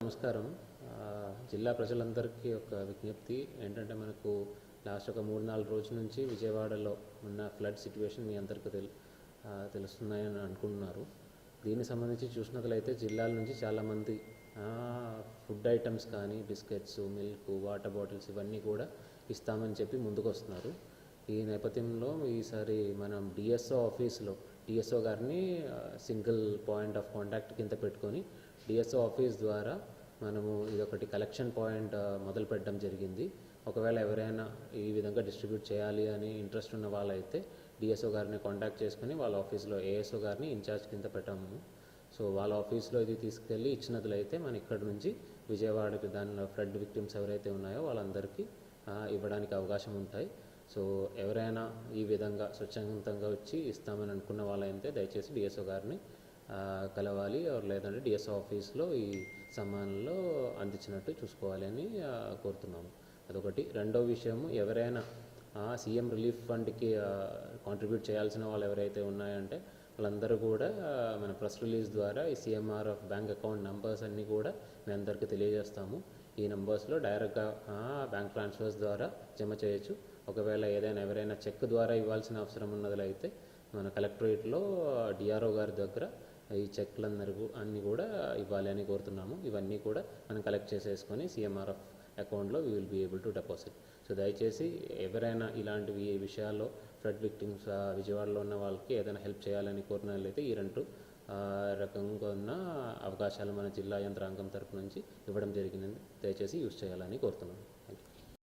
నమస్కారం. జిల్లా ప్రజలందరికీ ఒక విజ్ఞప్తి. ఏంటంటే మనకు లాస్ట్ ఒక మూడు నాలుగు రోజుల నుంచి విజయవాడలో ఉన్న ఫ్లడ్ సిచ్యువేషన్ మీ అందరికీ తెలు తెలుస్తున్నాయని అనుకుంటున్నారు. దీనికి సంబంధించి చూసినట్లయితే జిల్లాల నుంచి చాలామంది ఫుడ్ ఐటమ్స్ కానీ బిస్కెట్స్ మిల్క్ వాటర్ బాటిల్స్ ఇవన్నీ కూడా ఇస్తామని చెప్పి ముందుకు వస్తున్నారు ఈ నేపథ్యంలో ఈసారి మనం డిఎస్ఓ ఆఫీస్లో డిఎస్ఓ గారిని సింగిల్ పాయింట్ ఆఫ్ కాంటాక్ట్ కింద పెట్టుకొని డిఎస్ఓ ఆఫీస్ ద్వారా మనము ఇదొకటి కలెక్షన్ పాయింట్ మొదలు పెట్టడం జరిగింది. ఒకవేళ ఎవరైనా ఈ విధంగా డిస్ట్రిబ్యూట్ చేయాలి అని ఇంట్రెస్ట్ ఉన్న వాళ్ళైతే డిఎస్ఓ గారిని కాంటాక్ట్ చేసుకుని వాళ్ళ ఆఫీస్లో ఏఎస్ఓ గారిని ఇన్ఛార్జ్ కింద పెట్టాము. సో వాళ్ళ ఆఫీస్లో ఇది తీసుకెళ్ళి ఇచ్చినట్లయితే మన ఇక్కడ నుంచి విజయవాడకి దానిలో ఫ్లడ్ విక్టిమ్స్ ఎవరైతే ఉన్నాయో వాళ్ళందరికీ ఇవ్వడానికి అవకాశం ఉంటాయి. సో ఎవరైనా ఈ విధంగా స్వచ్ఛందంగా వచ్చి ఇస్తామని అనుకున్న వాళ్ళైతే దయచేసి డిఎస్ఓ గారిని కలవాలి. లేదంటే డిఎస్ఓ ఆఫీస్లో ఈ సమానంలో అందించినట్టు చూసుకోవాలి అని కోరుతున్నాము. అదొకటి. రెండో విషయము ఎవరైనా సీఎం రిలీఫ్ ఫండ్కి కాంట్రిబ్యూట్ చేయాల్సిన వాళ్ళు ఎవరైతే ఉన్నాయంటే వాళ్ళందరూ కూడా మన ప్రెస్ రిలీజ్ ద్వారా ఈ CMR of bank account numbers అన్నీ కూడా మీ అందరికీ తెలియజేస్తాము. ఈ నెంబర్స్లో డైరెక్ట్గా బ్యాంక్ ట్రాన్స్ఫర్స్ ద్వారా జమ చేయొచ్చు. ఒకవేళ ఏదైనా ఎవరైనా చెక్ ద్వారా ఇవ్వాల్సిన అవసరం ఉన్నట్లయితే మన కలెక్టరేట్లో డిఆర్ఓ గారి దగ్గర ఈ చెక్లందరూ అన్నీ కూడా ఇవ్వాలి అని కోరుతున్నాము. ఇవన్నీ కూడా మనం కలెక్ట్ చేసేసుకొని సిఎంఆర్ఎఫ్ అకౌంట్లో we will be able to deposit so దయచేసి ఎవరైనా ఇలాంటివి విషయాల్లో ఫ్లడ్ విక్టిమ్స్ విజయవాడలో ఉన్న వాళ్ళకి ఏదైనా హెల్ప్ చేయాలని కోరినట్లయితే ఈ రెండు రకంగా ఉన్న అవకాశాలు మన జిల్లా యంత్రాంగం తరపు నుంచి ఇవ్వడం జరిగింది దయచేసి యూజ్ చేయాలని కోరుతున్నాను.